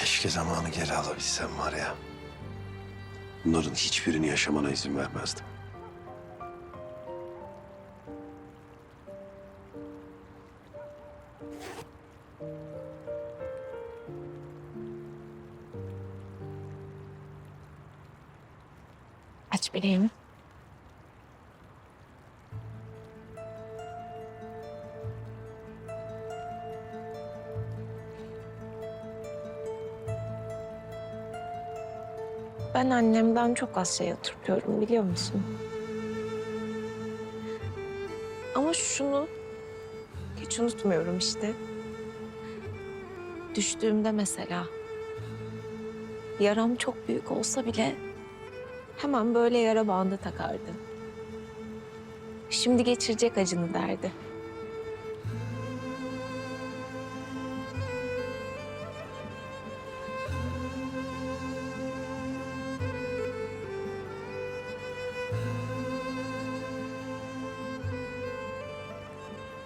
Keşke zamanı geri alabilsem var ya. Bunların hiçbirini yaşamana izin vermezdim. Aç bileğimi. Ben annemden çok az şey hatırlıyorum biliyor musun? Ama şunu hiç unutmuyorum işte. Düştüğümde mesela yaram çok büyük olsa bile hemen böyle yara bandı takardı. Şimdi geçirecek acını derdi.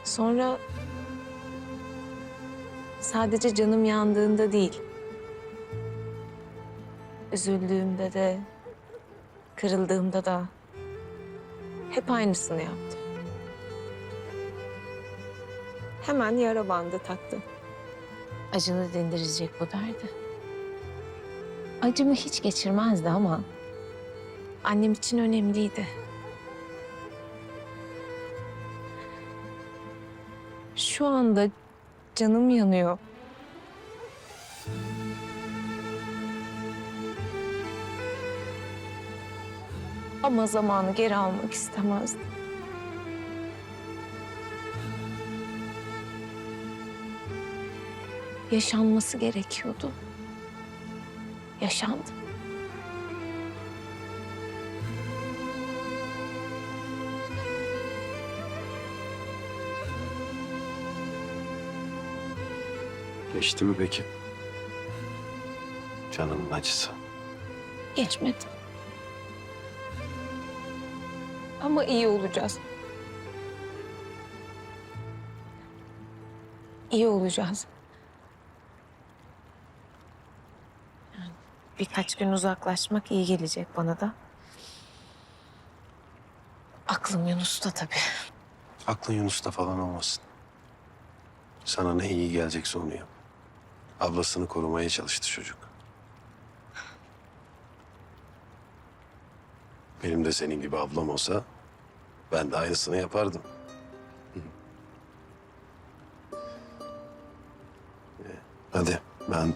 Sonra sadece canım yandığında değil, üzüldüğümde de, kırıldığımda da hep aynısını yaptı. Hemen yara bandı taktı. Acını dindirecek bu derdi. Acımı hiç geçirmezdi ama annem için önemliydi. Şu anda canım yanıyor. Ama zamanı geri almak istemezdim. Yaşanması gerekiyordu. Yaşandı. Geçti mi peki? Canının acısı. Geçmedi. Ama iyi olacağız. İyi olacağız. Yani birkaç gün uzaklaşmak iyi gelecek bana da. Aklım Yunus'ta tabii. Aklın Yunus'ta falan olmasın. Sana ne iyi gelecekse onu yap. Ablasını korumaya çalıştı çocuk. Benim de senin gibi ablam olsa ben de aynısını yapardım. Ee, Hadi ben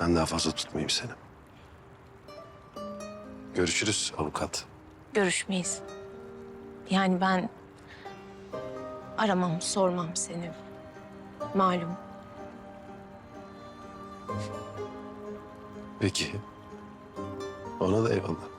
ben daha fazla tutmayayım seni. Görüşürüz avukat. Görüşmeyiz. Yani ben aramam, sormam seni. Malum. Peki. Ona da eyvallah.